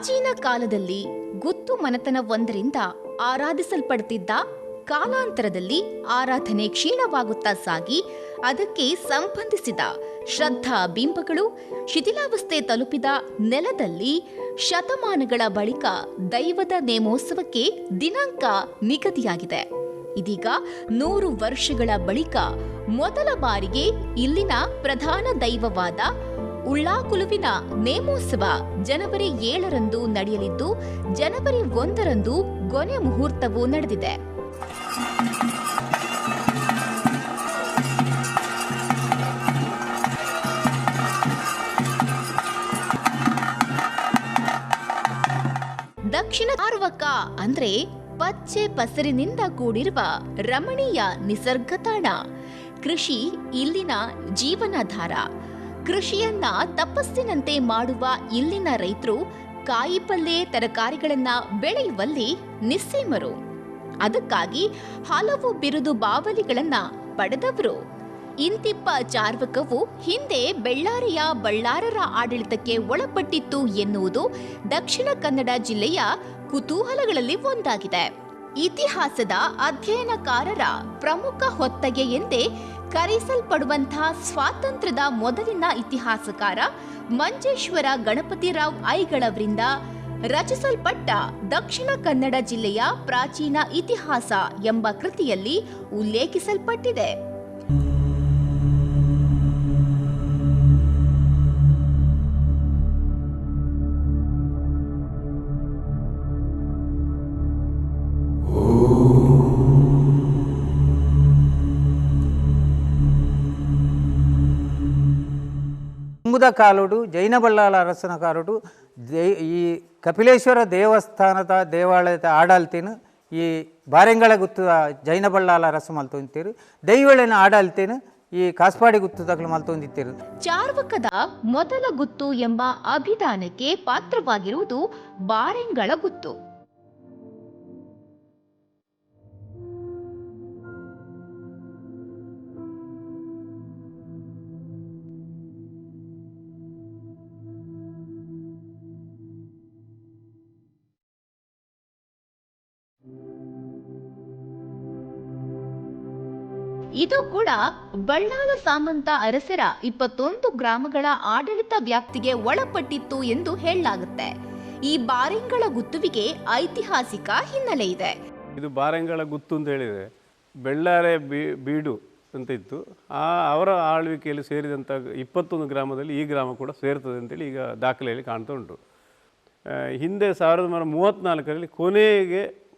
ಪ್ರಾಚೀನ ಕಾಲದಲ್ಲಿ ಗುತ್ತು ಮನೆತನವೊಂದರಿಂದ ಆರಾಧಿಸಲ್ಪಡ್ತಿದ್ದ ಕಾಲಾಂತರದಲ್ಲಿ ಆರಾಧನೆ ಕ್ಷೀಣವಾಗುತ್ತಾ ಸಾಗಿ ಅದಕ್ಕೆ ಸಂಬಂಧಿಸಿದ ಶ್ರದ್ಧಾ ಬಿಂಬಗಳು ಶಿಥಿಲಾವಸ್ಥೆ ತಲುಪಿದ ನೆಲದಲ್ಲಿ ಶತಮಾನಗಳ ಬಳಿಕ ದೈವದ ನೇಮೋತ್ಸವಕ್ಕೆ ದಿನಾಂಕ ನಿಗದಿಯಾಗಿದೆ. ಇದೀಗ ನೂರು ವರ್ಷಗಳ ಬಳಿಕ ಮೊದಲ ಬಾರಿಗೆ ಇಲ್ಲಿನ ಪ್ರಧಾನ ದೈವವಾದ ಉಳ್ಳಾಕುಲುವಿನ ನೇಮೋತ್ಸವ ಜನವರಿ ಏಳರಂದು ನಡೆಯಲಿದ್ದು, ಜನವರಿ ಒಂದರಂದು ಕೊನೆ ಮುಹೂರ್ತವೂ ನಡೆದಿದೆ. ದಕ್ಷಿಣ ಆರ್ವಕ ಅಂದ್ರೆ ಪಚ್ಚೆ ಪಸರಿನಿಂದ ಕೂಡಿರುವ ರಮಣೀಯ ನಿಸರ್ಗ ತಾಣ ಕೃಷಿ ಇಲ್ಲಿನ ಜೀವನಾಧಾರ. ಕೃಷಿಯನ್ನ ತಪಸ್ಸಿನಂತೆ ಮಾಡುವ ಇಲ್ಲಿನ ರೈತರು ಕಾಯಿಪಲ್ಲೆ ತರಕಾರಿಗಳನ್ನ ಬೆಳೆಯುವಲ್ಲಿ ನಿಸ್ಸೀಮರು. ಅದಕ್ಕಾಗಿ ಹಲವು ಬಿರುದು ಬಾವಲಿಗಳನ್ನ ಪಡೆದವರು. ಇಂತಿಪ್ಪ ಚಾರ್ವಕವು ಹಿಂದೆ ಬೆಳ್ಳಾರಿಯ ಬಳ್ಳಾರರ ಆಡಳಿತಕ್ಕೆ ಒಳಪಟ್ಟಿತ್ತು ಎನ್ನುವುದು ದಕ್ಷಿಣ ಕನ್ನಡ ಜಿಲ್ಲೆಯ ಕುತೂಹಲಗಳಲ್ಲಿ ಒಂದಾಗಿದೆ. ಇತಿಹಾಸದ ಅಧ್ಯಯನಕಾರರ ಪ್ರಮುಖ ಹೊತ್ತಗೆ ಎಂದೇ ಕರೆಸಲ್ಪಡುವಂತಹ ಸ್ವಾತಂತ್ರ್ಯದ ಮೊದಲಿನ ಇತಿಹಾಸಕಾರ ಮಂಜೇಶ್ವರ ಗಣಪತಿರಾವ್ ಐಗಳವರಿಂದ ರಚಿಸಲ್ಪಟ್ಟ ದಕ್ಷಿಣ ಕನ್ನಡ ಜಿಲ್ಲೆಯ ಪ್ರಾಚೀನ ಇತಿಹಾಸ ಎಂಬ ಕೃತಿಯಲ್ಲಿ ಉಲ್ಲೇಖಿಸಲ್ಪಟ್ಟಿದೆ. ಕುಂಬುದ ಕಾಲುಡು, ಜೈನ ಬಳ್ಳಾಳ ಅರಸನ ಕಾಲುಡು ಈ ಕಪಿಲೇಶ್ವರ ದೇವಸ್ಥಾನದ ದೇವಾಲಯದ ಆಡಲ್ತಿನ ಈ ಬಾರೆಂಗಳ ಗುತ್ತದ ಜೈನ ಬಳ್ಳಾಲ ಅರಸ ಮಲ್ತೊಂದಿತ್ತೇರು, ದೈವಳಿನ ಆಡಲ್ತಿನ ಈ ಕಾಸ್ಪಾಡಿ ಗುತ್ತದಾಗಲು ಮಲ್ತೊಂದಿತ್ತೇರು. ಚಾರ್ವಕದ ಮೊದಲ ಗುತ್ತು ಎಂಬ ಅಭಿಧಾನಕ್ಕೆ ಪಾತ್ರವಾಗಿರುವುದು ಬಾರೆಂಗಳ ಗುತ್ತು. ಇದು ಕೂಡ ಬಳ್ಳಾಲ ಸಾಮಂತ ಅರಸರ ಇಪ್ಪತ್ತೊಂದು ಗ್ರಾಮಗಳ ಆಡಳಿತ ವ್ಯಾಪ್ತಿಗೆ ಒಳಪಟ್ಟಿತ್ತು ಎಂದು ಹೇಳಲಾಗುತ್ತೆ. ಈ ಬಾರೆಂಗಳ ಗುತ್ತುವಿಗೆ ಐತಿಹಾಸಿಕ ಹಿನ್ನೆಲೆ ಇದೆ. ಇದು ಬಾರೆಂಗಳ ಗುತ್ತು ಅಂತ ಹೇಳಿದರೆ ಬೆಳ್ಳಾರೆ ಬೀಡು ಅಂತ ಇತ್ತು. ಆ, ಅವರ ಆಳ್ವಿಕೆಯಲ್ಲಿ ಸೇರಿದಂಥ ಇಪ್ಪತ್ತೊಂದು ಗ್ರಾಮದಲ್ಲಿ ಈ ಗ್ರಾಮ ಕೂಡ ಸೇರ್ತದೆ ಅಂತೇಳಿ ಈಗ ದಾಖಲೆಯಲ್ಲಿ ಕಾಣ್ತಾ ಉಂಟು. ಹಿಂದೆ ಸಾವಿರದ ಒಂಬೈನೂರ ಮೂವತ್ತ್ನಾಲ್ಕರಲ್ಲಿ ಕೊನೆಗೆ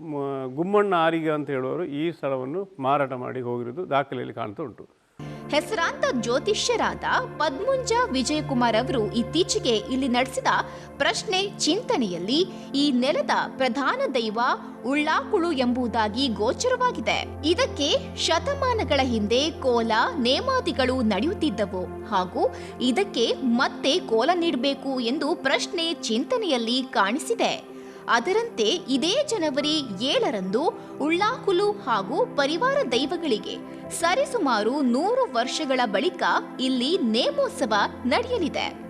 ಗುಮ್ಮಣ್ಣ ಆರಿಗ ಅಂತ ಹೇಳುವರು ಈ ಸ್ಥಳವನ್ನು ಮಾರಾಟ ಮಾಡಿ ಹೋಗಿರೋದು ದಾಖಲೆಯಲ್ಲಿ ಕಾಣ್ತಾ ಉಂಟು. ಹೆಸರಾಂತ ಜ್ಯೋತಿಷ್ಯರಾದ ಪದ್ಮುಂಜ ವಿಜಯಕುಮಾರ್ ಅವರು ಇತ್ತೀಚೆಗೆ ಇಲ್ಲಿ ನಡೆಸಿದ ಪ್ರಶ್ನೆ ಚಿಂತನೆಯಲ್ಲಿ ಈ ನೆಲದ ಪ್ರಧಾನ ದೈವ ಉಳ್ಳಾಕುಳು ಎಂಬುದಾಗಿ ಗೋಚರವಾಗಿದೆ. ಇದಕ್ಕೆ ಶತಮಾನಗಳ ಹಿಂದೆ ಕೋಲ ನೇಮಾದಿಗಳು ನಡೆಯುತ್ತಿದ್ದವು ಹಾಗೂ ಇದಕ್ಕೆ ಮತ್ತೆ ಕೋಲ ನೀಡಬೇಕು ಎಂದು ಪ್ರಶ್ನೆ ಚಿಂತನೆಯಲ್ಲಿ ಕಾಣಿಸಿದೆ. ಅದರಂತೆ ಇದೇ ಜನವರಿ ಏಳರಂದು ಉಳ್ಳಾಕುಲು ಹಾಗೂ ಪರಿವಾರ ದೈವಗಳಿಗೆ ಸರಿಸುಮಾರು ನೂರು ವರ್ಷಗಳ ಬಳಿಕ ಇಲ್ಲಿ ನೇಮೋತ್ಸವ ನಡೆಯಲಿದೆ.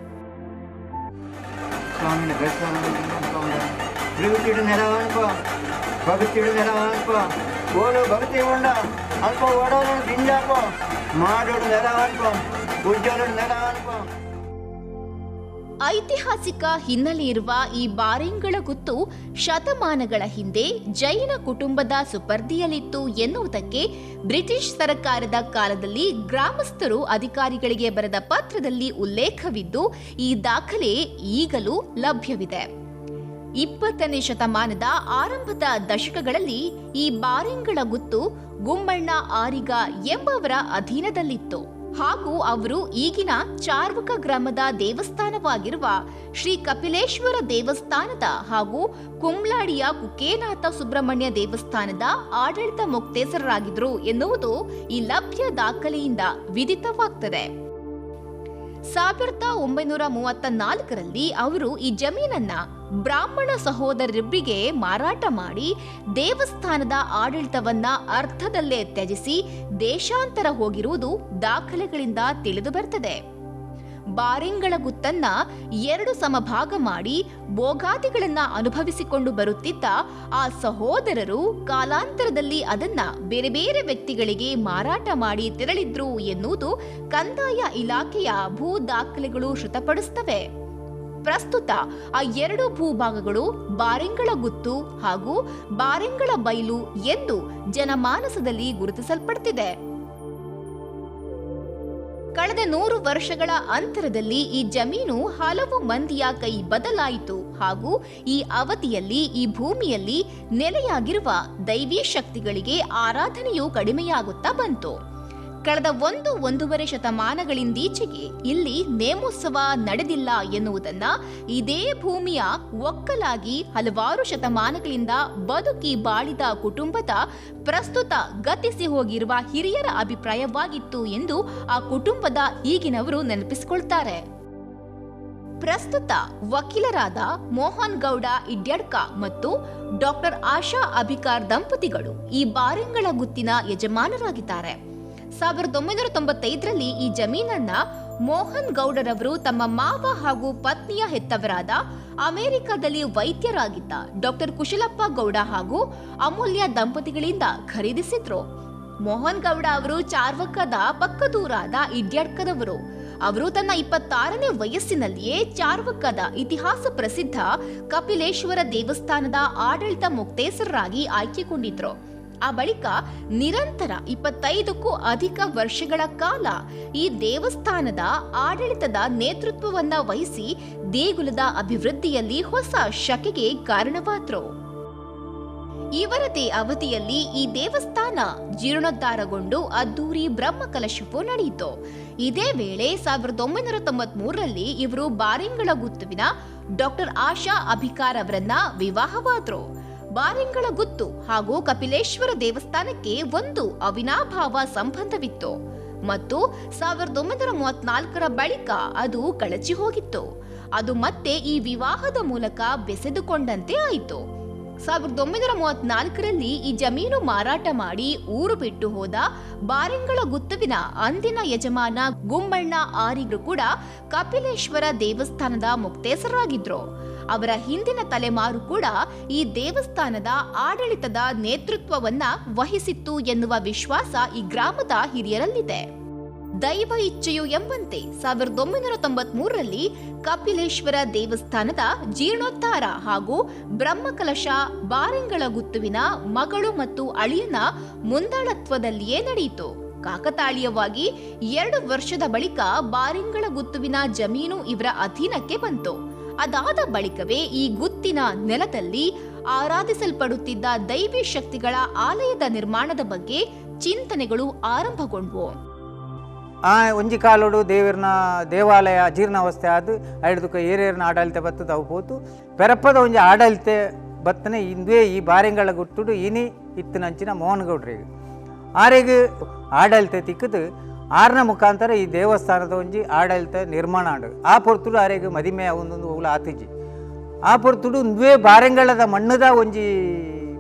ಐತಿಹಾಸಿಕ ಹಿನ್ನೆಲೆಯಿರುವ ಈ ಬಾರಿಂಗಳ ಗುತ್ತು ಶತಮಾನಗಳ ಹಿಂದೆ ಜೈನ ಕುಟುಂಬದ ಸುಪರ್ದಿಯಲ್ಲಿತ್ತು ಎನ್ನುವುದಕ್ಕೆ ಬ್ರಿಟಿಷ್ ಸರ್ಕಾರದ ಕಾಲದಲ್ಲಿ ಗ್ರಾಮಸ್ಥರು ಅಧಿಕಾರಿಗಳಿಗೆ ಬರೆದ ಪತ್ರದಲ್ಲಿ ಉಲ್ಲೇಖವಿದ್ದು, ಈ ದಾಖಲೆ ಈಗಲೂ ಲಭ್ಯವಿದೆ. ಇಪ್ಪತ್ತನೇ ಶತಮಾನದ ಆರಂಭದ ದಶಕಗಳಲ್ಲಿ ಈ ಬಾರಿಂಗಳ ಗುತ್ತು ಗುಮ್ಮಣ್ಣ ಆರಿಗ ಎಂಬವರ ಅಧೀನದಲ್ಲಿತ್ತು. ಹಾಗೂ ಅವರು ಈಗಿನ ಚಾರ್ವಕ ಗ್ರಾಮದ ದೇವಸ್ಥಾನವಾಗಿರುವ ಶ್ರೀ ಕಪಿಲೇಶ್ವರ ದೇವಸ್ಥಾನದ ಹಾಗೂ ಕುಂಬ್ಲಾಡಿಯ ಕುಕೇನಾಥ ಸುಬ್ರಹ್ಮಣ್ಯ ದೇವಸ್ಥಾನದ ಆಡಳಿತ ಮುಕ್ತೇಸರರಾಗಿದ್ದರು ಎನ್ನುವುದು ಈ ಲಭ್ಯ ದಾಖಲೆಯಿಂದ ವಿದಿತವಾಗ್ತದೆ. ಸಾವಿರದ ಒಂಬೈನೂರ ಮೂವತ್ತ ನಾಲ್ಕರಲ್ಲಿ ಅವರು ಈ ಜಮೀನನ್ನ ಬ್ರಾಹ್ಮಣ ಸಹೋದರರಿಬ್ಬರಿಗೆ ಮಾರಾಟ ಮಾಡಿ ದೇವಸ್ಥಾನದ ಆಡಳಿತವನ್ನ ಅರ್ಥದಲ್ಲೇ ತ್ಯಜಿಸಿ ದೇಶಾಂತರ ಹೋಗಿರುವುದು ದಾಖಲೆಗಳಿಂದ ತಿಳಿದು ಬರ್ತದೆ. ಬಾರಿಂಗಳ ಗುತ್ತನ್ನ ಎರಡು ಸಮಭಾಗ ಮಾಡಿ ಭೋಗಾದಿಗಳನ್ನ ಅನುಭವಿಸಿಕೊಂಡು ಬರುತ್ತಿದ್ದ ಆ ಸಹೋದರರು ಕಾಲಾಂತರದಲ್ಲಿ ಅದನ್ನ ಬೇರೆ ಬೇರೆ ವ್ಯಕ್ತಿಗಳಿಗೆ ಮಾರಾಟ ಮಾಡಿ ತೆರಳಿದ್ರು ಎನ್ನುವುದು ಕಂದಾಯ ಇಲಾಖೆಯ ಭೂ ದಾಖಲೆಗಳು ಶ್ರುತಪಡಿಸುತ್ತವೆ ಪ್ರಸ್ತುತ ಆ ಎರಡು ಭೂಭಾಗಗಳು ಬಾರೆಂಗಳ ಗುತ್ತು ಹಾಗೂ ಬಾರೆಂಗಳ ಬೈಲು ಎಂದು ಜನಮಾನಸದಲ್ಲಿ ಗುರುತಿಸಲ್ಪಡ್ತಿದೆ. ಕಳೆದ ನೂರು ವರ್ಷಗಳ ಅಂತರದಲ್ಲಿ ಈ ಜಮೀನು ಹಲವು ಮಂದಿಯ ಕೈ ಬದಲಾಯಿತು ಹಾಗೂ ಈ ಅವಧಿಯಲ್ಲಿ ಈ ಭೂಮಿಯಲ್ಲಿ ನೆಲೆಯಾಗಿರುವ ದೈವೀ ಶಕ್ತಿಗಳಿಗೆ ಆರಾಧನೆಯು ಕಡಿಮೆಯಾಗುತ್ತಾ ಬಂತು. ಕಳೆದ ಒಂದು ಒಂದೂವರೆ ಶತಮಾನಗಳಿಂದೀಚೆಗೆ ಇಲ್ಲಿ ನೇಮೋತ್ಸವ ನಡೆದಿಲ್ಲ ಎನ್ನುವುದನ್ನ ಇದೇ ಭೂಮಿಯ ಒಕ್ಕಲಾಗಿ ಹಲವಾರು ಶತಮಾನಗಳಿಂದ ಬದುಕಿ ಬಾಳಿದ ಕುಟುಂಬದ ಪ್ರಸ್ತುತ ಗತಿಸಿ ಹೋಗಿರುವ ಹಿರಿಯರ ಅಭಿಪ್ರಾಯವಾಗಿತ್ತು ಎಂದು ಆ ಕುಟುಂಬದ ಈಗಿನವರು ನೆನಪಿಸಿಕೊಳ್ತಾರೆ. ಪ್ರಸ್ತುತ ವಕೀಲರಾದ ಮೋಹನ್ ಗೌಡ ಇಡ್ಯಡ್ಕ ಮತ್ತು ಡಾಕ್ಟರ್ ಆಶಾ ಅಭಿಕಾರ್ ದಂಪತಿಗಳು ಈ ಬಾರಿಂಗಳ ಗುತ್ತಿನ ಯಜಮಾನರಾಗಿದ್ದಾರೆ. ಸಾವಿರದ ಒಂಬೈನೂರ ತೊಂಬತ್ತೈದರಲ್ಲಿ ಈ ಜಮೀನನ್ನ ಮೋಹನ್ ಗೌಡರವರು ತಮ್ಮ ಮಾವ ಹಾಗೂ ಪತ್ನಿಯ ಹೆತ್ತವರಾದ ಅಮೆರಿಕದಲ್ಲಿ ವೈದ್ಯರಾಗಿದ್ದ ಡಾಕ್ಟರ್ ಕುಶಲಪ್ಪ ಗೌಡ ಹಾಗೂ ಅಮೂಲ್ಯ ದಂಪತಿಗಳಿಂದ ಖರೀದಿಸಿದ್ರು. ಮೋಹನ್ ಗೌಡ ಅವರು ಚಾರ್ವಕದ ಪಕ್ಕದೂರಾದ ಇಡ್ಯಡ್ಕದವರು. ಅವರು ತನ್ನ ಇಪ್ಪತ್ತಾರನೇ ವಯಸ್ಸಿನಲ್ಲಿಯೇ ಚಾರ್ವಕ್ಕದ ಇತಿಹಾಸ ಪ್ರಸಿದ್ಧ ಕಪಿಲೇಶ್ವರ ದೇವಸ್ಥಾನದ ಆಡಳಿತ ಮುಕ್ತೇಸರರಾಗಿ ಆಯ್ಕೆಗೊಂಡಿದ್ರು. ಆ ಬಳಿಕ ನಿರಂತರ ಇಪ್ಪತ್ತೈದಕ್ಕೂ ಅಧಿಕ ವರ್ಷಗಳ ಕಾಲ ಈ ದೇವಸ್ಥಾನದ ಆಡಳಿತದ ನೇತೃತ್ವವನ್ನ ವಹಿಸಿ ದೇಗುಲದ ಅಭಿವೃದ್ಧಿಯಲ್ಲಿ ಹೊಸ ಶಕೆಗೆ ಕಾರಣವಾದ್ರು. ಇವರದೇ ಅವಧಿಯಲ್ಲಿ ಈ ದೇವಸ್ಥಾನ ಜೀರ್ಣೋದ್ಧಾರಗೊಂಡು ಅದ್ದೂರಿ ಬ್ರಹ್ಮಕಲಶವು ನಡೆಯಿತು. ಇದೇ ವೇಳೆ ಸಾವಿರದ ಒಂಬೈನೂರ ತೊಂಬತ್ ಮೂರರಲ್ಲಿ ಇವರು ಬಾರಿಂಗಳ ಗುತ್ತುವಿನ ಡಾಕ್ಟರ್ ಆಶಾ ಅಭಿಕಾರ್ ಅವರನ್ನ ವಿವಾಹವಾದ್ರು. ಬಾರಿಂಗಳ ಗುತ್ತು ಹಾಗೂ ಕಪಿಲೇಶ್ವರ ದೇವಸ್ಥಾನಕ್ಕೆ ಒಂದು ಅವಿನಾಭಾವ ಸಂಬಂಧವಿತ್ತು. ಮತ್ತು ಸಾವಿರದ ಒಂಬೈನೂರ ಮೂವತ್ನಾಲ್ಕರ ಬಳಿಕ ಅದು ಕಳಚಿ ಹೋಗಿತ್ತು. ಅದು ಮತ್ತೆ ಈ ವಿವಾಹದ ಮೂಲಕ ಬೆಸೆದುಕೊಂಡಂತೆ ಆಯಿತು. ಸಾವಿರದ ಒಂಬೈನೂರ ಮೂವತ್ನಾಲ್ಕರಲ್ಲಿ ಈ ಜಮೀನು ಮಾರಾಟ ಮಾಡಿ ಊರು ಬಿಟ್ಟು ಹೋದ ಬಾರಿಂಗಳ ಗುತ್ತುವಿನ ಅಂದಿನ ಯಜಮಾನ ಗುಮ್ಮಣ್ಣ ಆರಿಗರು ಕೂಡ ಕಪಿಲೇಶ್ವರ ದೇವಸ್ಥಾನದ ಮುಕ್ತೇಸರಾಗಿದ್ರು. ಅವರ ಹಿಂದಿನ ತಲೆಮಾರು ಕೂಡ ಈ ದೇವಸ್ಥಾನದ ಆಡಳಿತದ ನೇತೃತ್ವವನ್ನ ವಹಿಸಿತ್ತು ಎನ್ನುವ ವಿಶ್ವಾಸ ಈ ಗ್ರಾಮದ ಹಿರಿಯರಲ್ಲಿದೆ. ದೈವ ಇಚ್ಛೆಯು ಎಂಬಂತೆ ಸಾವಿರದ ಒಂಬೈನೂರ ತೊಂಬತ್ ಮೂರರಲ್ಲಿ ಕಪಿಲೇಶ್ವರ ದೇವಸ್ಥಾನದ ಜೀರ್ಣೋದ್ಧಾರ ಹಾಗೂ ಬ್ರಹ್ಮಕಲಶ ಬಾರಿಂಗಳ ಗುತ್ತುವಿನ ಮಗಳು ಮತ್ತು ಅಳಿಯನ ಮುಂದಾಳತ್ವದಲ್ಲಿಯೇ ನಡೆಯಿತು. ಕಾಕತಾಳೀಯವಾಗಿ ಎರಡು ವರ್ಷದ ಬಳಿಕ ಬಾರಿಂಗಳ ಗುತ್ತುವಿನ ಜಮೀನು ಇವರ ಅಧೀನಕ್ಕೆ ಬಂತು. ಅದಾದ ಬಳಿಕವೇ ಈ ಗುತ್ತಿನ ನೆಲದಲ್ಲಿ ಆರಾಧಿಸಲ್ಪಡುತ್ತಿದ್ದ ದೈವಿ ಶಕ್ತಿಗಳ ಆಲಯದ ನಿರ್ಮಾಣದ ಬಗ್ಗೆ ಚಿಂತನೆಗಳು ಆರಂಭಗೊಂಡವು. ಆ ಒಂಜಿ ಕಾಲೋಡು ದೇವರನ ದೇವಾಲಯ ಅಜೀರ್ಣಾವಸ್ಥೆ ಆದು, ಐಡ್ದುಕ ಏರೇರಿನ ಆಡಳಿತ ಬತ್ತದ ಅವು ಹೋತು. ಪೆರಪ್ಪದ ಒಂಜಿ ಆಡಳಿತ ಬತ್ತನೆ ಇಂದುವೆ ಈ ಬಾರೆಂಗಳ ಗುಟ್ಟುಡು, ಇನಿ ಇತ್ತಿನಂಚಿನ ಮೋಹನ್ ಆರೆಗೆ ಆರೆಗ್ ಆಡಳಿತ ತಿಕ್ಕದು ಆರ್ನ ಮುಖಾಂತರ ಈ ದೇವಸ್ಥಾನದ ಒಂಜಿ ಆಡಳಿತ ನಿರ್ಮಾಣ ಆಂಡು ಆ ಪೊರ್ತುಡು ಆರೆಗ್ ಮದಿಮೆ ಒಂದೊಂದು ಹೋಗ್ಲ ಆತಿಜಿ ಆ ಪೊರ್ತುಡು ನುವೆ ಬಾರೆಂಗಳದ ಮಣ್ಣದ ಒಂಜಿ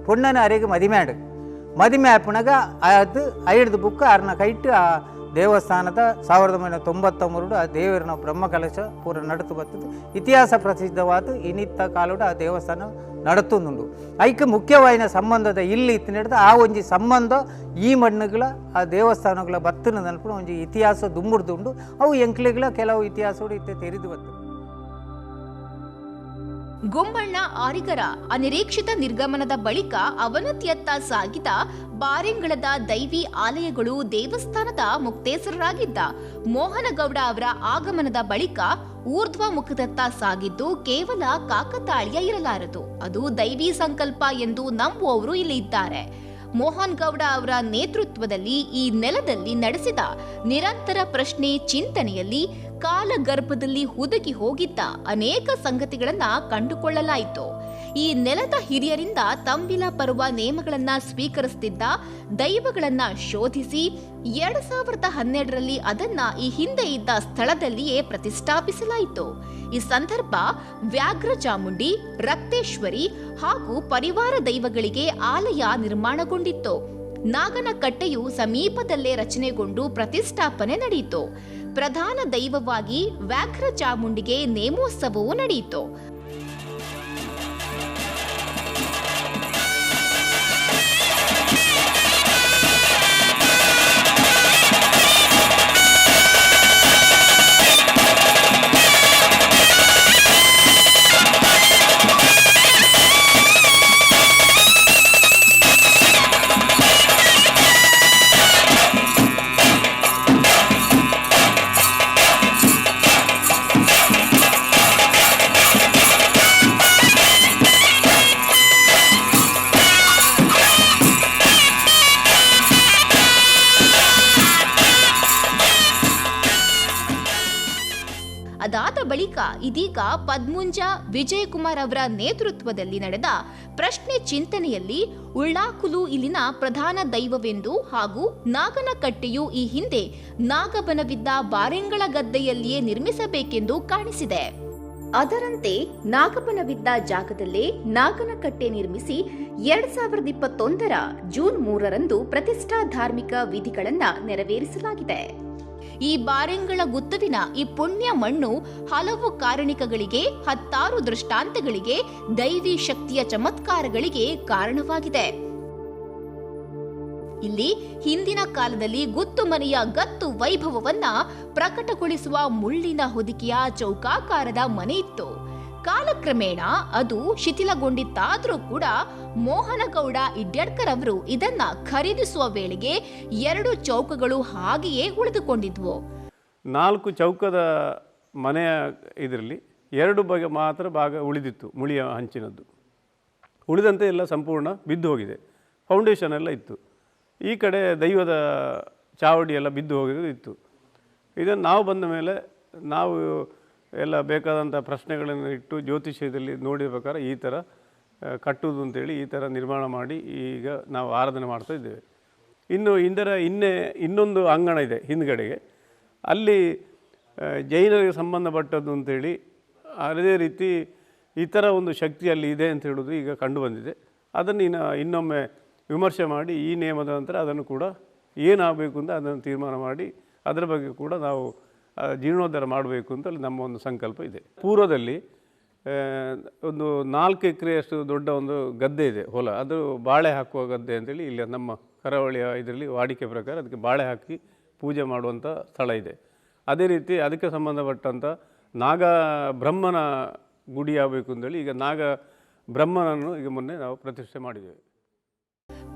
ಪೊಣ್ಣನ ಅರೆಗೆ ಮದಿಮೆ ಆಡು ಮದಿಮೆ ಆಪಣಗ ಅದು ಐಡ್ದು ಬುಕ್ ಆರ್ನ ಕೈಟ್ ಆ ದೇವಸ್ಥಾನದ ಸಾವಿರದ ಒಂಬೈನೂರ ತೊಂಬತ್ತೊಂಬರು ಆ ದೇವರನ ಬ್ರಹ್ಮಕಲಶ ಪೂರ ನಡೆದು ಬರ್ತದೆ ಇತಿಹಾಸ ಪ್ರಸಿದ್ಧವಾದ ಇನಿತ್ತ ಕಾಲುಡು ಆ ದೇವಸ್ಥಾನ ನಡತುಂದುಂಡು ಐಕ್ ಮುಖ್ಯವಾಯಿನ ಸಂಬಂಧದ ಇಲ್ಲಿ ಇತ್ತು ನಡೆದ ಆ ಒಂಜಿ ಸಂಬಂಧ ಈ ಮಣ್ಣುಗಳ, ಆ ದೇವಸ್ಥಾನಗಳ ಬತ್ತನ ನೆನಪು ಒಂಜಿ ಇತಿಹಾಸ ದುಂಬುಡ್ದುಂಡು. ಅವು ಎಂಕ್ಲೆಗಳ ಕೆಲವು ಇತಿಹಾಸಗಳು ಇತ್ತೆ ತೆರೆದು ಬರ್ತದೆ ಗುಮ್ಮಣ್ಣ ಆರಿಗರ ಅನಿರೀಕ್ಷಿತ ನಿರ್ಗಮನದ ಬಳಿಕ ಅವನತಿಯತ್ತ ಸಾಗಿದ ಬಾರೆಂಗಳದ ದೈವಿ ಆಲಯಗಳು ದೇವಸ್ಥಾನದ ಮುಕ್ತೇಸರರಾಗಿದ್ದ ಮೋಹನಗೌಡ ಅವರ ಆಗಮನದ ಬಳಿಕ ಊರ್ಧ್ವ ಮುಖದತ್ತ ಸಾಗಿದ್ದು ಕೇವಲ ಕಾಕತಾಳೀಯ ಇರಲಾರದು. ಅದು ದೈವಿ ಸಂಕಲ್ಪ ಎಂದು ನಂಬುವವರು ಇಲ್ಲಿ ಇದ್ದಾರೆ. ಮೋಹನ್ ಗೌಡ ಅವರ ನೇತೃತ್ವದಲ್ಲಿ ಈ ನೆಲದಲ್ಲಿ ನಡೆಸಿದ ನಿರಂತರ ಪ್ರಶ್ನೆ ಚಿಂತನೆಯಲ್ಲಿ ಕಾಲಗರ್ಭದಲ್ಲಿ ಹುದುಗಿ ಹೋಗಿದ್ದ ಅನೇಕ ಸಂಗತಿಗಳನ್ನು ಕಂಡುಕೊಳ್ಳಲಾಯಿತು. ಈ ನೆಲದ ಹಿರಿಯರಿಂದ ತಂಬಿಲ ಪರ್ವ ನೇಮಗಳನ್ನ ಸ್ವೀಕರಿಸುತ್ತಿದ್ದ ದೈವಗಳನ್ನ ಶೋಧಿಸಿ ಎರಡ್ ಸಾವಿರದ ಹನ್ನೆರಡರಲ್ಲಿ ಅದನ್ನ ಈ ಹಿಂದೆ ಇದ್ದ ಸ್ಥಳದಲ್ಲಿಯೇ ಪ್ರತಿಷ್ಠಾಪಿಸಲಾಯಿತು. ಈ ಸಂದರ್ಭ ವ್ಯಾಘ್ರ ಚಾಮುಂಡಿ, ರಕ್ತೇಶ್ವರಿ ಹಾಗೂ ಪರಿವಾರ ದೈವಗಳಿಗೆ ಆಲಯ ನಿರ್ಮಾಣಗೊಂಡಿತ್ತು. ನಾಗನ ಕಟ್ಟೆಯು ಸಮೀಪದಲ್ಲೇ ರಚನೆಗೊಂಡು ಪ್ರತಿಷ್ಠಾಪನೆ ನಡೆಯಿತು. ಪ್ರಧಾನ ದೈವವಾಗಿ ವ್ಯಾಘ್ರ ಚಾಮುಂಡಿಗೆ ನೇಮೋತ್ಸವವು ನಡೆಯಿತು. ಇದೀಗ ಪದ್ಮುಂಜ ವಿಜಯಕುಮಾರ್ ಅವರ ನೇತೃತ್ವದಲ್ಲಿ ನಡೆದ ಪ್ರಶ್ನೆ ಚಿಂತನೆಯಲ್ಲಿ ಉಳ್ಳಾಕುಲು ಇಲ್ಲಿನ ಪ್ರಧಾನ ದೈವವೆಂದು ಹಾಗೂ ನಾಗನಕಟ್ಟೆಯು ಈ ಹಿಂದೆ ನಾಗಬನವಿದ್ದ ಬಾರೆಂಗಳ ಗದ್ದೆಯಲ್ಲಿಯೇ ನಿರ್ಮಿಸಬೇಕೆಂದು ಕಾಣಿಸಿದೆ. ಅದರಂತೆ ನಾಗಬನವಿದ್ದ ಜಾಗದಲ್ಲೇ ನಾಗನಕಟ್ಟೆ ನಿರ್ಮಿಸಿ ಎರಡ್ ಸಾವಿರದ ಇಪ್ಪತ್ತೊಂದರ ಜೂನ್ ಮೂರರಂದು ಪ್ರತಿಷ್ಠಾ ಧಾರ್ಮಿಕ ವಿಧಿಗಳನ್ನು ನೆರವೇರಿಸಲಾಗಿದೆ. ಈ ಬಾರೆಂಗಳ ಗುತ್ತುವಿನ ಈ ಪುಣ್ಯ ಮಣ್ಣು ಹಲವು ಕಾರಣಿಕಗಳಿಗೆ, ಹತ್ತಾರು ದೃಷ್ಟಾಂತಗಳಿಗೆ, ದೈವಿ ಶಕ್ತಿಯ ಚಮತ್ಕಾರಗಳಿಗೆ ಕಾರಣವಾಗಿದೆ. ಇಲ್ಲಿ ಹಿಂದಿನ ಕಾಲದಲ್ಲಿ ಗುತ್ತು ಮನೆಯ ಗತ್ತು ವೈಭವವನ್ನ ಪ್ರಕಟಗೊಳಿಸುವ ಮುಳ್ಳಿನ ಹೊದಿಕೆಯ ಚೌಕಾಕಾರದ ಮನೆ ಇತ್ತು. ಕಾಲಕ್ರಮೇಣ ಅದು ಶಿಥಿಲಗೊಂಡಿತ್ತಾದರೂ ಕೂಡ ಮೋಹನಗೌಡ ಇಡ್ಯಡ್ಕರ್ ಅವರು ಇದನ್ನ ಖರೀದಿಸುವ ವೇಳೆಗೆ ಎರಡು ಚೌಕಗಳು ಹಾಗೆಯೇ ಉಳಿದುಕೊಂಡಿದ್ವು. ನಾಲ್ಕು ಚೌಕದ ಮನೆಯ ಇದರಲ್ಲಿ ಎರಡು ಬಗೆ ಮಾತ್ರ ಭಾಗ ಉಳಿದಿತ್ತು ಮುಳಿಯ ಹಂಚಿನದ್ದು. ಉಳಿದಂತೆ ಎಲ್ಲ ಸಂಪೂರ್ಣ ಬಿದ್ದು ಹೋಗಿದೆ. ಫೌಂಡೇಶನ್ ಎಲ್ಲ ಇತ್ತು. ಈ ಕಡೆ ದೈವದ ಚಾವಡಿ ಎಲ್ಲ ಬಿದ್ದು ಹೋಗಿದ್ದು ಇತ್ತು. ಇದನ್ನು ನಾವು ಬಂದ ಮೇಲೆ ನಾವು ಎಲ್ಲ ಬೇಕಾದಂಥ ಪ್ರಶ್ನೆಗಳನ್ನು ಇಟ್ಟು ಜ್ಯೋತಿಷ್ಯದಲ್ಲಿ ನೋಡಿದ ಪ್ರಕಾರ ಈ ಥರ ಕಟ್ಟುವುದು ಅಂತೇಳಿ ಈ ಥರ ನಿರ್ಮಾಣ ಮಾಡಿ ಈಗ ನಾವು ಆರಾಧನೆ ಮಾಡ್ತಾ ಇದ್ದೇವೆ. ಇನ್ನು ಇಂದರ ಇನ್ನೇ, ಇನ್ನೊಂದು ಅಂಗಣ ಇದೆ ಹಿಂದ್ಗಡೆಗೆ. ಅಲ್ಲಿ ಜೈನರಿಗೆ ಸಂಬಂಧಪಟ್ಟದ್ದು ಅಂತೇಳಿ ಅದೇ ರೀತಿ ಈ ಥರ ಒಂದು ಶಕ್ತಿ ಅಲ್ಲಿ ಇದೆ ಅಂತ ಹೇಳೋದು ಈಗ ಕಂಡು ಬಂದಿದೆ. ಅದನ್ನು ಇನ್ನು, ಇನ್ನೊಮ್ಮೆ ವಿಮರ್ಶೆ ಮಾಡಿ ಈ ನಿಯಮದ ನಂತರ ಅದನ್ನು ಕೂಡ ಏನಾಗಬೇಕು ಅಂತ ಅದನ್ನು ತೀರ್ಮಾನ ಮಾಡಿ ಅದರ ಬಗ್ಗೆ ಕೂಡ ನಾವು ಜೀರ್ಣೋದ್ಧಾರ ಮಾಡಬೇಕು ಅಂತ ನಮ್ಮ ಒಂದು ಸಂಕಲ್ಪ ಇದೆ. ಪೂರ್ವದಲ್ಲಿ ಒಂದು ನಾಲ್ಕು ಎಕರೆಯಷ್ಟು ದೊಡ್ಡ ಒಂದು ಗದ್ದೆ ಇದೆ, ಹೊಲ. ಅದು ಬಾಳೆ ಹಾಕುವ ಗದ್ದೆ ಅಂತೇಳಿ ಇಲ್ಲಿ ನಮ್ಮ ಕರಾವಳಿಯ ಇದರಲ್ಲಿ ವಾಡಿಕೆ ಪ್ರಕಾರ ಅದಕ್ಕೆ ಬಾಳೆ ಹಾಕಿ ಪೂಜೆ ಮಾಡುವಂಥ ಸ್ಥಳ ಇದೆ. ಅದೇ ರೀತಿ ಅದಕ್ಕೆ ಸಂಬಂಧಪಟ್ಟಂಥ ನಾಗ ಬ್ರಹ್ಮನ ಗುಡಿ ಆಗಬೇಕು ಅಂತೇಳಿ ಈಗ ನಾಗ ಬ್ರಹ್ಮನನ್ನು ಈಗ ಮೊನ್ನೆ ನಾವು ಪ್ರತಿಷ್ಠೆ ಮಾಡಿದ್ದೇವೆ.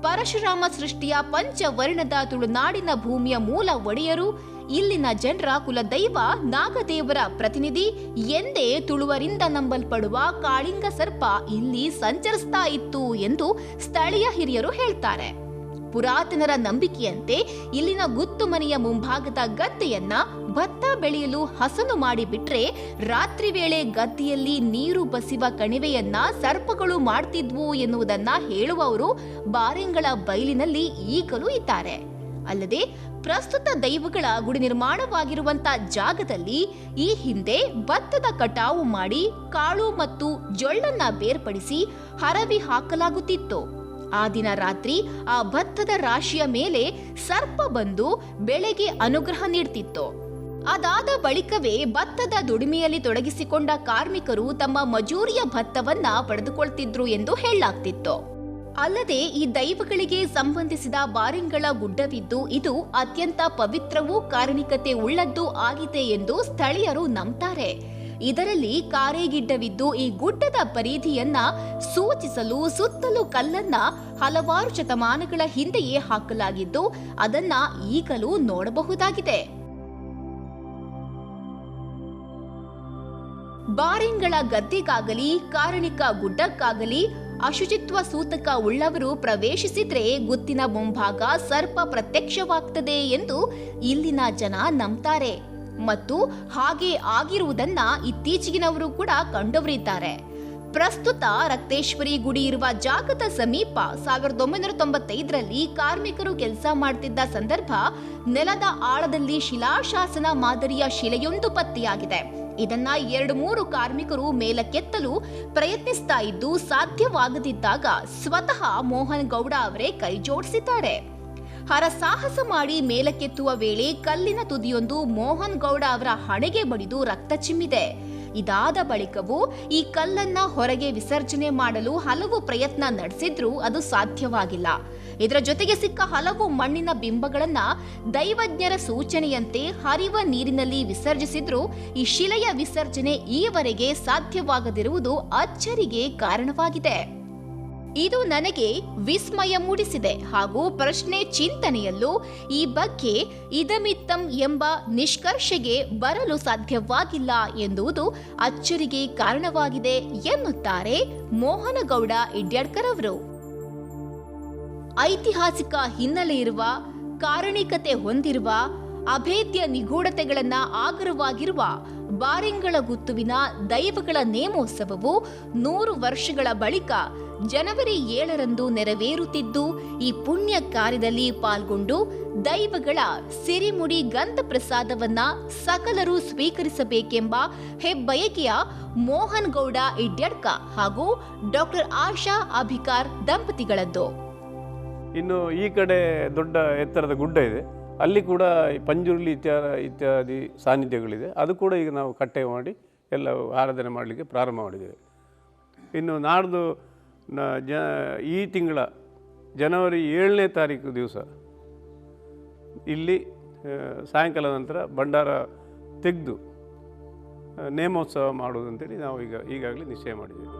ಪರಶುರಾಮ ಸೃಷ್ಟಿಯ ಪಂಚವರ್ಣದ ತುಳುನಾಡಿನ ಭೂಮಿಯ ಮೂಲ ಒಡೆಯರು ಇಲ್ಲಿನ ಜನರ ಕುಲದೈವ ನಾಗದೇವರ ಪ್ರತಿನಿಧಿ ಎಂದೇ ತುಳುವರಿಂದ ನಂಬಲ್ಪಡುವ ಕಾಳಿಂಗ ಸರ್ಪ ಇಲ್ಲಿ ಸಂಚರಿಸ್ತಾ ಇತ್ತು ಎಂದು ಸ್ಥಳೀಯ ಹಿರಿಯರು ಹೇಳ್ತಾರೆ. ಪುರಾತನರ ನಂಬಿಕೆಯಂತೆ ಇಲ್ಲಿನ ಗುತ್ತು ಮನೆಯ ಮುಂಭಾಗದ ಗದ್ದೆಯನ್ನ ಭತ್ತ ಬೆಳೆಯಲು ಹಸನು ಮಾಡಿಬಿಟ್ರೆ ರಾತ್ರಿ ವೇಳೆ ಗದ್ದೆಯಲ್ಲಿ ನೀರು ಬಸಿವ ಕಣಿವೆಯನ್ನ ಸರ್ಪಗಳು ಮಾಡ್ತಿದ್ವು ಎನ್ನುವುದನ್ನ ಹೇಳುವವರು ಬಾರೆಂಗಳ ಬಯಲಿನಲ್ಲಿ ಈಗಲೂ ಇದ್ದಾರೆ. ಅಲ್ಲದೆ ಪ್ರಸ್ತುತ ದೈವಗಳ ಗುಡಿ ನಿರ್ಮಾಣವಾಗಿರುವಂತ ಜಾಗದಲ್ಲಿ ಈ ಹಿಂದೆ ಭತ್ತದ ಕಟಾವು ಮಾಡಿ ಕಾಳು ಮತ್ತು ಜೊಳ್ಳನ್ನ ಬೇರ್ಪಡಿಸಿ ಹರವಿ ಹಾಕಲಾಗುತ್ತಿತ್ತು. ಆ ದಿನ ರಾತ್ರಿ ಆ ಭತ್ತದ ರಾಶಿಯ ಮೇಲೆ ಸರ್ಪ ಬಂದು ಬೆಳೆಗೆ ಅನುಗ್ರಹ ನೀಡ್ತಿತ್ತು. ಅದಾದ ಬಳಿಕವೇ ಭತ್ತದ ದುಡಿಮೆಯಲ್ಲಿ ತೊಡಗಿಸಿಕೊಂಡ ಕಾರ್ಮಿಕರು ತಮ್ಮ ಮಜೂರಿಯ ಭತ್ತವನ್ನ ಪಡೆದುಕೊಳ್ತಿದ್ರು ಎಂದು ಹೇಳಲಾಗ್ತಿತ್ತು. ಅಲ್ಲದೆ ಈ ದೈವಗಳಿಗೆ ಸಂಬಂಧಿಸಿದ ಬಾರಿಂಗಳ ಗುಡ್ಡವಿದ್ದು ಇದು ಅತ್ಯಂತ ಪವಿತ್ರವೂ ಕಾರಣಿಕತೆ ಉಳ್ಳದ್ದು ಆಗಿದೆ ಎಂದು ಸ್ಥಳೀಯರು ನಂಬ್ತಾರೆ. ಇದರಲ್ಲಿ ಕಾರೆಗಿಡ್ಡವಿದ್ದು ಈ ಗುಡ್ಡದ ಪರಿಧಿಯನ್ನ ಸೂಚಿಸಲು ಸುತ್ತಲೂ ಕಲ್ಲನ್ನ ಹಲವಾರು ಶತಮಾನಗಳ ಹಿಂದೆಯೇ ಹಾಕಲಾಗಿದ್ದು ಅದನ್ನ ಈಗಲೂ ನೋಡಬಹುದಾಗಿದೆ. ಬಾರಿಂಗಳ ಗದ್ದೆಗಾಗಲಿ, ಕಾರಣಿಕ ಗುಡ್ಡಕ್ಕಾಗಲಿ ಅಶುಚಿತ್ವ ಸೂತಕ ಉಳ್ಳವರು ಪ್ರವೇಶಿಸಿದ್ರೆ ಗುತ್ತಿನ ಮುಂಭಾಗ ಸರ್ಪ ಪ್ರತ್ಯಕ್ಷವಾಗ್ತದೆ ಎಂದು ಇಲ್ಲಿನ ಜನ ನಂಬ್ತಾರೆ. ಮತ್ತು ಹಾಗೆ ಆಗಿರುವುದನ್ನ ಇತ್ತೀಚೆಗಿನವರು ಕೂಡ ಕಂಡವರಿದ್ದಾರೆ ಪ್ರಸ್ತುತ ರಕ್ತೇಶ್ವರಿ ಗುಡಿ ಇರುವ ಜಾಗದ ಸಮೀಪ ಸಾವಿರದ ಒಂಬೈನೂರ ತೊಂಬತ್ತೈದರಲ್ಲಿ ಕಾರ್ಮಿಕರು ಕೆಲಸ ಮಾಡ್ತಿದ್ದ ಸಂದರ್ಭ ನೆಲದ ಆಳದಲ್ಲಿ ಶಿಲಾಶಾಸನ ಮಾದರಿಯ ಶಿಲೆಯೊಂದು ಪತ್ತೆಯಾಗಿದೆ. ಇದನ್ನ ಎರಡು ಮೂರು ಕಾರ್ಮಿಕರು ಮೇಲಕ್ಕೆತ್ತಲು ಪ್ರಯತ್ನಿಸ್ತಾ ಇದ್ದು ಸಾಧ್ಯವಾಗದಿದ್ದಾಗ ಸ್ವತಃ ಮೋಹನ್ ಗೌಡ ಅವರೇ ಕೈ ಜೋಡಿಸಿದ್ದಾರೆ. ಹರಸಾಹಸ ಮಾಡಿ ಮೇಲಕ್ಕೆತ್ತುವ ವೇಳೆ ಕಲ್ಲಿನ ತುದಿಯೊಂದು ಮೋಹನ್ ಗೌಡ ಅವರ ಹಣೆಗೆ ಬಡಿದು ರಕ್ತ ಚಿಮ್ಮಿದೆ. ಇದಾದ ಬಳಿಕವೂ ಈ ಕಲ್ಲನ್ನ ಹೊರಗೆ ವಿಸರ್ಜನೆ ಮಾಡಲು ಹಲವು ಪ್ರಯತ್ನ ನಡೆಸಿದ್ರೂ ಅದು ಸಾಧ್ಯವಾಗಿಲ್ಲ. ಇದರ ಜೊತೆಗೆ ಸಿಕ್ಕ ಹಲವು ಮಣ್ಣಿನ ಬಿಂಬಗಳನ್ನ ದೈವಜ್ಞರ ಸೂಚನೆಯಂತೆ ಹರಿವ ನೀರಿನಲ್ಲಿ ವಿಸರ್ಜಿಸಿದ್ರು ಈ ಶಿಲೆಯ ವಿಸರ್ಜನೆ ಈವರೆಗೆ ಸಾಧ್ಯವಾಗದಿರುವುದು ಅಚ್ಚರಿಗೆ ಕಾರಣವಾಗಿದೆ. ಇದು ನನಗೆ ವಿಸ್ಮಯ ಮೂಡಿಸಿದೆ ಹಾಗೂ ಪ್ರಶ್ನೆ ಚಿಂತನೆಯಲ್ಲೂ ಈ ಬಗ್ಗೆ ಇದಮಿತ್ತಂ ಎಂಬ ನಿಷ್ಕರ್ಷೆಗೆ ಬರಲು ಸಾಧ್ಯವಾಗಿಲ್ಲ ಎನ್ನುವುದು ಅಚ್ಚರಿಗೆ ಕಾರಣವಾಗಿದೆ ಎನ್ನುತ್ತಾರೆ ಮೋಹನಗೌಡ ಇಡ್ಯಡ್ಕರ್ ಅವರು. ಐತಿಹಾಸಿಕ ಹಿನ್ನೆಲೆ ಇರುವ, ಕಾರಣಿಕತೆ ಹೊಂದಿರುವ, ಅಭೇದ್ಯ ನಿಗೂಢತೆಗಳನ್ನ ಆಗರವಾಗಿರುವ ಬಾರಿಂಗಳ ಗುತ್ತುವಿನ ದೈವಗಳ ನೇಮೋತ್ಸವವು ನೂರು ವರ್ಷಗಳ ಬಳಿಕ ಜನವರಿ ಏಳರಂದು ನೆರವೇರುತ್ತಿದ್ದು, ಈ ಪುಣ್ಯ ಕಾರ್ಯದಲ್ಲಿ ಪಾಲ್ಗೊಂಡು ದೈವಗಳ ಸಿರಿಮುಡಿ ಗಂಧ ಪ್ರಸಾದವನ್ನ ಸಕಲರು ಸ್ವೀಕರಿಸಬೇಕೆಂಬ ಹೆಬ್ಬಯಕೆಯ ಮೋಹನ್ ಗೌಡ ಇಡ್ಯಡ್ಕ ಹಾಗೂ ಡಾಕ್ಟರ್ ಆಶಾ ಅಭಿಕಾರ್ ದಂಪತಿಗಳದ್ದು. ಇನ್ನು ಈ ಕಡೆ ದೊಡ್ಡ ಎತ್ತರದ ಗುಡ್ಡ ಇದೆ. ಅಲ್ಲಿ ಕೂಡ ಪಂಜುರ್ಲಿ ಇತ್ಯಾದಿ ಇತ್ಯಾದಿ ಸಾನ್ನಿಧ್ಯಗಳಿದೆ. ಅದು ಕೂಡ ಈಗ ನಾವು ಕಟ್ಟೆ ಮಾಡಿ ಎಲ್ಲ ಆರಾಧನೆ ಮಾಡಲಿಕ್ಕೆ ಪ್ರಾರಂಭ ಮಾಡಿದ್ದೇವೆ. ಇನ್ನು ನಾಡ್ದು ಜ, ಈ ತಿಂಗಳ ಜನವರಿ ಏಳನೇ ತಾರೀಕು ದಿವಸ ಇಲ್ಲಿ ಸಾಯಂಕಾಲ ನಂತರ ಭಂಡಾರ ತೆಗೆದು ನೇಮೋತ್ಸವ ಮಾಡುವುದಂತೇಳಿ ನಾವು ಈಗ, ಈಗಾಗಲೇ ನಿಶ್ಚಯ ಮಾಡಿದ್ದೇವೆ.